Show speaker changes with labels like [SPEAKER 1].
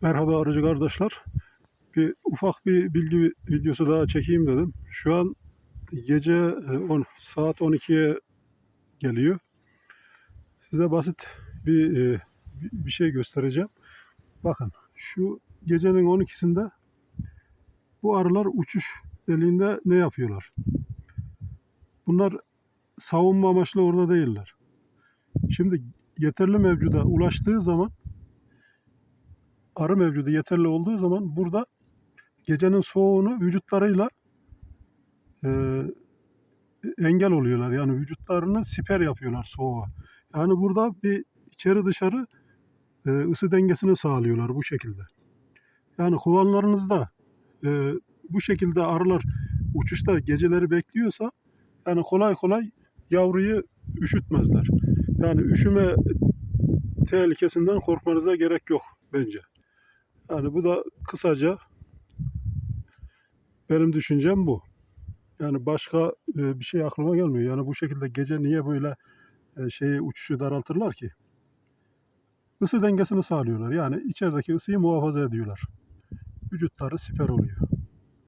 [SPEAKER 1] Merhaba arıcı kardeşler. Bir ufak bir bilgi videosu daha çekeyim dedim. Şu an gece e, 10, saat 12'ye geliyor. Size basit bir e, bir- bir şey göstereceğim. Bakın şu gecenin 12'sinde bu arılar uçuş deliğinde ne yapıyorlar? Bunlar savunma amaçlı orada değiller. Şimdi yeterli mevcuda ulaştığı zaman arı mevcudu yeterli olduğu zaman burada gecenin soğuğunu vücutlarıyla e, engel oluyorlar. Yani vücutlarını siper yapıyorlar soğuğa. Yani burada bir içeri dışarı e, ısı dengesini sağlıyorlar bu şekilde. Yani kovanlarınızda e, bu şekilde arılar uçuşta geceleri bekliyorsa yani kolay kolay yavruyu üşütmezler. Yani üşüme tehlikesinden korkmanıza gerek yok bence. Yani bu da kısaca benim düşüncem bu. Yani başka e, bir şey aklıma gelmiyor. Yani bu şekilde gece niye böyle e, şeyi uçuşu daraltırlar ki? Isı dengesini sağlıyorlar. Yani içerideki ısıyı muhafaza ediyorlar. Vücutları siper oluyor.